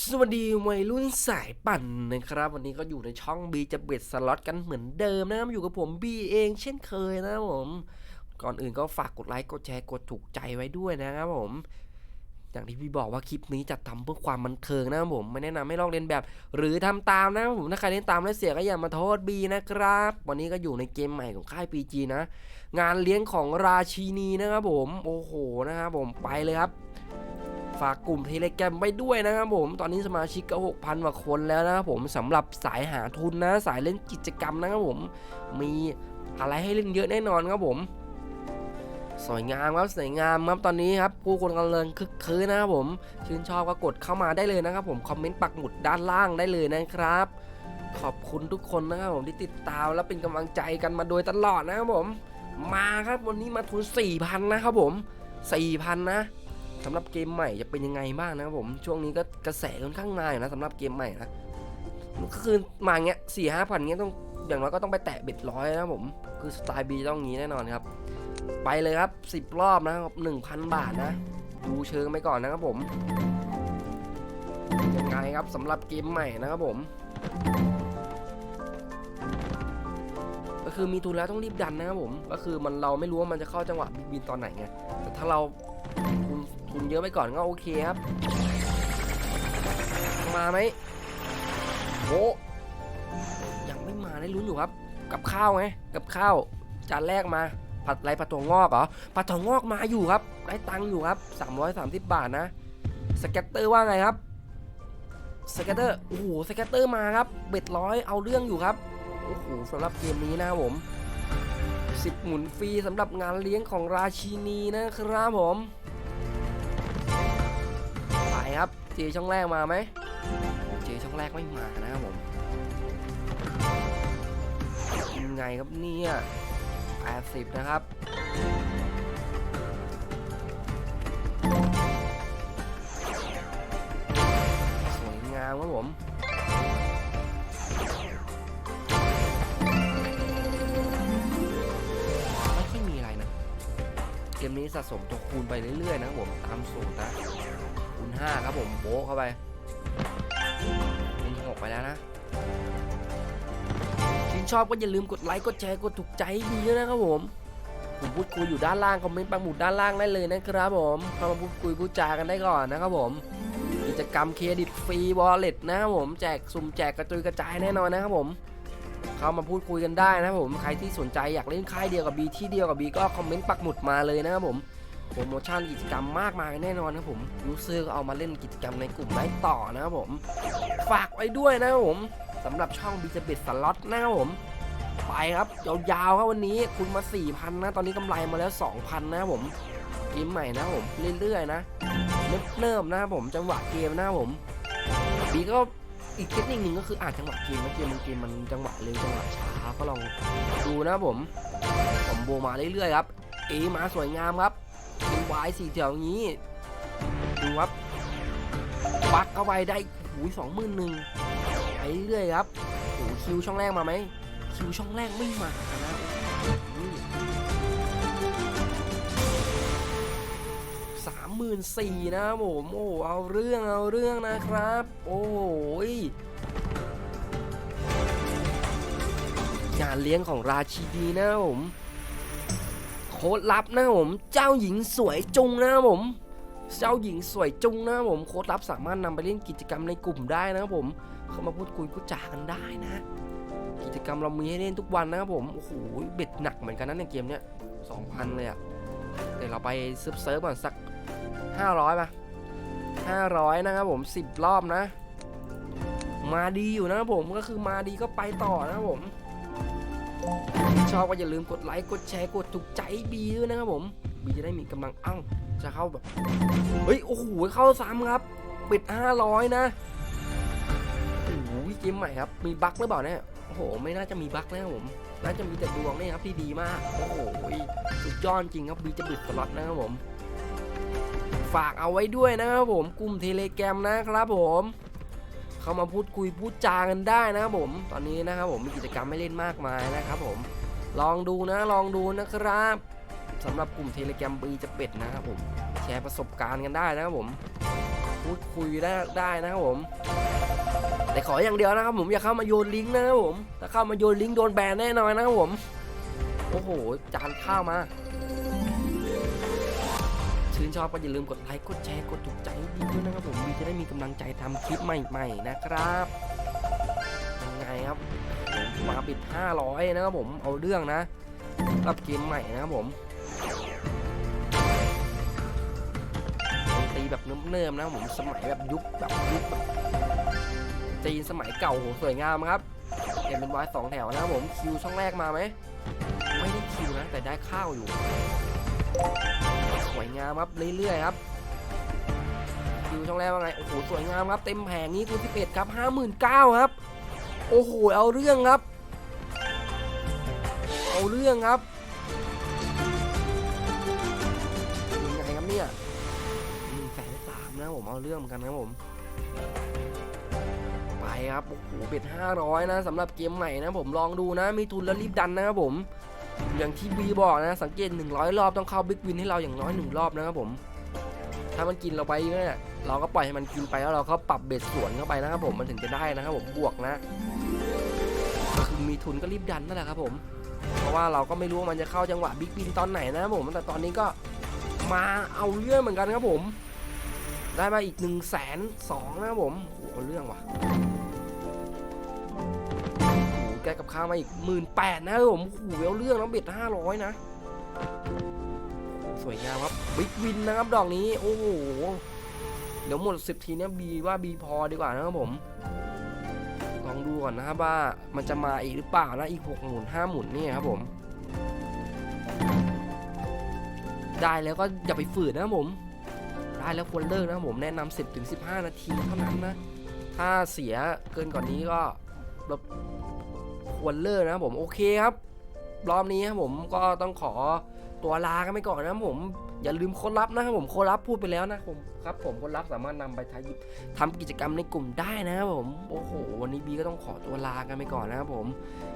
สวัสดีวัยรุ่นสายปั่นนะครับ วันนี้ก็อยู่ในช่องบีจะเบ็ดสล็อตกันเหมือนเดิมนะครับอยู่กับผมบีเองเช่นเคยนะครับผม ก่อนอื่นก็ฝากกดไลค์กดแชร์กดถูกใจไว้ด้วยนะครับผม อย่างที่พี่บอกว่าคลิปนี้จะทำเพื่อความบันเทิงนะครับผมไม่แนะนำให้ลอกเลียนแบบ หรือทำตามนะครับผมถ้าใครเล่นตามแล้วเสียก็อย่ามาโทษบีนะครับ วันนี้ก็อยู่ในเกมใหม่ของค่าย PG นะ งานเลี้ยงของราชินีนะครับผม โอ้โหนะครับผมไปเลยครับ ฝากกลุ่มเทเลแกรมไปด้วยนะครับผม ตอนนี้สมาชิกก็6,000กว่าคนแล้วนะครับผมสำหรับสายหาทุนนะ สายเล่นกิจกรรมนะครับผม มีอะไรให้เล่นเยอะแน่นอนครับผม สวยงามครับสวยงามครับตอนนี้ครับผู้คนกำลังคึกคืนนะครับผมชื่นชอบก็กดเข้ามาได้เลยนะครับผมคอมเมนต์ปักหมุดด้านล่างได้เลยนะครับ ขอบคุณทุกคนนะครับผมที่ติดตามและเป็นกำลังใจกันมาโดยตลอดนะครับผม มาครับวันนี้มาทุน4,000นะครับผม4,000นะ สำหรับเกมใหม่จะเป็นยังไงบ้างนะครับผมช่วงนี้ก็กระแสค่อนข้างมายนะสำหรับเกมใหม่นะก็คือมาเงี้ยสี่ห้าพันเงี้ยต้องอย่างน้อยก็ต้องไปแตะเบ็ดร้อยนะครับผมคือสไตล์บีต้องงี้แน่นอนครับ ไปเลยครับ10รอบนะครับ1,000บาทนะ ดูเชิงไปก่อนนะครับผมยังไงครับสำหรับเกมใหม่นะครับผม ก็คือมีทุนแล้วต้องรีบดันนะครับผม ก็คือมันเราไม่รู้ว่ามันจะเข้าจังหวะบินตอนไหนไงแต่ถ้าเรา ทุนทุนเยอะไปก่อนก็โอเคครับ มาไหมโอ้ยังไม่มาได้ลุ้นอยู่ครับ กับข้าวไงกับข้าวจานแรกมาผัดไรผัดถั่วงอกเหรอผัดถั่วงอกมาอยู่ครับ ได้ตังค์อยู่ครับ 330 บาทนะสเก็ตเตอร์ว่าไงครับสเก็ตเตอร์โอ้โหสเก็ตเตอร์มาครับเบ็ดร้อยเอาเรื่องอยู่ครับโอ้โหสำหรับเกมนี้นะครับผม10หมุนฟรีสำหรับงานเลี้ยงของราชินีนะครับผม ครับ เจช่องแรกมาไหม เจช่องแรกไม่มานะครับผมยังไงครับเนี่ย80 นะครับ สวยงามครับผมไม่ค่อยมีอะไรนะเกมนี้สะสมตัวคูณไปเรื่อยๆนะครับผม ตามสูตรนะ คูณ5ครับผมโบ๊เข้าไปคูณ6ไปแล้วนะชื่นชอบก็อย่าลืมกดไลค์กดแชร์กดถูกใจดีนะครับผมผมพูดคุยอยู่ด้านล่างคอมเมนต์ปังหมุดด้านล่างได้เลยนะครับผมเข้ามาพูดคุยพูดจากันได้ก่อนนะครับผมกิจกรรมเครดิตฟรีวอลเล็ตนะครับผมแจกสุ่มแจกกระจุยกระจายแน่นอนนะครับผมเข้ามาพูดคุยกันได้นะครับผมใครที่สนใจอยากเล่นค่ายเดียวกับบีที่เดียวกับบีก็คอมเมนต์ปักหมุดมาเลยนะครับผม โปรโมชั่นกิจกรรมมากมายแน่นอนนะครับผมยูเซอร์ก็เอามาเล่นกิจกรรมในกลุ่มได้ต่อนะครับผม ฝากไว้ด้วยนะครับผมสำหรับช่องบีจเบ็ดสล็อตนะครับผมไปครับยาวๆครับวันนี้คุณมา 4,000 นะ ตอนนี้กำไรมาแล้ว 2,000 นะครับผมเกมใหม่นะครับผมเรื่อยๆนะเนิ่มๆนะครับผมจังหวะเกมนะครับผมบีก็อีกเทคนิคหนึ่งก็คืออ่านจังหวะเกมนะเกมมันเกมมันจังหวะเร็วจังหวะช้าก็ลองดูนะครับผมผมโบมาเรื่อยๆครับเอมาสวยงามครับ วายสีแถวอย่างนี้ดูครับปักเข้าไปได้หูสองหมื่นหนึ่งไปเรื่อยครับโอ้คิวช่องแรกมาไหมคิวช่องแรกไม่มานะสามหมื่นสี่นะครับผมโอ้เอาเรื่องเอาเรื่องนะครับ โอ้ยงานเลี้ยงของราชินีนะผม ค้ดลับนะผม เจ้าหญิงสวยจุงนะผม เจ้าหญิงสวยจุงนะผมโค้ดลับสามารถนำไปเล่นกิจกรรมในกลุ่มได้นะครับผม เข้ามาพูดคุยพูดจากันได้นะ กิจกรรมเรามีให้เล่นทุกวันนะครับผม โอ้โห เบ็ดหนักเหมือนกันนะในเกมเนี้ยสองพันเลยอะเดี๋ยวเราไปเซิร์ฟเซิร์ฟก่อนสักห้าร้อยป่ะห้าร้อยนะครับผมสิบรอบนะ มาดีอยู่นะครับผม ก็คือมาดีก็ไปต่อนะครับผม ชอบก็อย่าลืมกดไลค์กดแชร์กดถูกใจบีด้วยนะครับผมบีจะได้มีกำลังอ้าจะเข้าแบบเฮ้ยโอ้โหเข้าซ้ำครับ ปิดห้าร้อยนะโอ้โหเกมใหม่ครับ มีบั๊กหรือเปล่าเนี่ยโอ้โห ไม่น่าจะมีบั๊กนะครับผมน่าจะมีแต่ดวงนี่ครับที่ดีมากโอ้โหสุดยอดจริงครับบีจะบิดสล็อตนะครับผม ฝากเอาไว้ด้วยนะครับผมกลุ่มเทเลแกรมนะครับผม เข้ามาพูดคุยพูดจากันได้นะครับผมตอนนี้นะครับผมมีกิจกรรมให้เล่นมากมายนะครับผมลองดูนะลองดูนะครับสำหรับกลุ่มเทเลแกรมบีจะเป็ดนะครับผมแชร์ประสบการณ์กันได้นะครับผมพูดคุยได้ได้นะครับผมแต่ขออย่างเดียวนะครับผมอย่าเข้ามาโยนลิงก์นะครับผมถ้าเข้ามาโยนลิงก์โดนแบนแน่นอนนะครับผมโอ้โหจานข้าวมา ชื่นชอบก็อย่าลืมกดไลค์กดแชร์กดถูกใจดีด้วยนะครับผมบีจะได้มีกำลังใจทำคลิปใหม่ๆนะครับยังไงครับผมมาปิด 500 นะครับผมเอาเรื่องนะกับเกมใหม่นะครับผมตีแบบเนิมๆนะครับผมสมัยแบบยุคแบบยุคแบบจีนสมัยเก่าโหสวยงามครับเห็นเป็นวายสองแถวนะครับผมคิวช่องแรกมาไหมไม่ได้คิวนะแต่ได้ข้าวอยู่ามครับเรื่อยๆครับคิวช่องแรกว่าไงโอ้โหสวยงามครับเต็มแผงนี้คูณ11ครับ59,000ครับโอ้โหเอาเรื่องครับ เอาเรื่องครับยังไงครับเนี่ยหนึ่งแสนสามนะผมเอาเรื่องเหมือนกันครับผมไปครับโอ้โหเบ็ด500 นะสำหรับเกมใหม่นะผมลองดูนะมีทุนแล้วรีบดันนะครับผม อย่างที่บีบอกนะ สังเกต 100 รอบต้องเข้าบิ๊กวินให้เราอย่างน้อย 1 รอบนะครับผม ถ้ามันกินเราไปเยอะเนี่ยเราก็ปล่อยให้มันกินไปแล้วเราก็ปรับเบ็ดสวนเข้าไปนะครับผมมันถึงจะได้นะครับผมบวกนะก็คือมีทุนก็รีบดันนั่นแหละครับผม เพราะว่าเราก็ไม่รู้ว่ามันจะเข้าจังหวะบิ๊กวินตอนไหนนะครับผมแต่ตอนนี้ก็มาเอาเรื่องเหมือนกันครับผม ได้มาอีก1นึ่งแสนสองนะครับผมโอ้โหเรื่องว่ะ แกกับข้ามาอีกหมื่นแปดนะครับผมโอ้โหเวลเรื่องน้ำเบ็ดห้าร้อยนะ สวยงามครับบิ๊กวินนะครับดอกนี้ โอ้โห เดี๋ยวหมดสิบทีเนี้ยบีว่าบีพอดีกว่านะครับผม ลองดูก่อนนะครับว่ามันจะมาอีกหรือเปล่านะอีกหกหมุนห้าหมุนนี่ครับผม ได้แล้วก็อย่าไปฝืนนะครับผมได้แล้วควรเลิกนะครับผมแนะนำ10ถึง15นาทีเท่านั้นนะถ้าเสียเกินกว่านนี้ก็เราค วรเลิกนะครับผมโอเคครับรอบนี้ครับผมก็ต้องขอตัวลากันไปก่อนนะครับผมอย่าลืมคนรับนะครับผมคนรับพูดไปแล้วนะผมครับ ผมคนรับสามารถนำไปทำทำกิจกรรมในกลุ่มได้นะครับผมโอ้โหวันนี้บีก็ต้องขอตัวลากันไปก่อนนะครับผม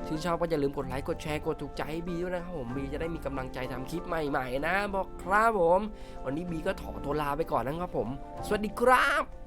ชื่นชอบก็อย่าลืมกดไลค์กดแชร์กดถูกใจให้บีด้วยนะครับผมบีจะได้มีกำลังใจทำคลิปใหม่ ๆ นะบอกครับผม วันนี้บีก็ขอตัวลาไปก่อนนะครับผม สวัสดีครับ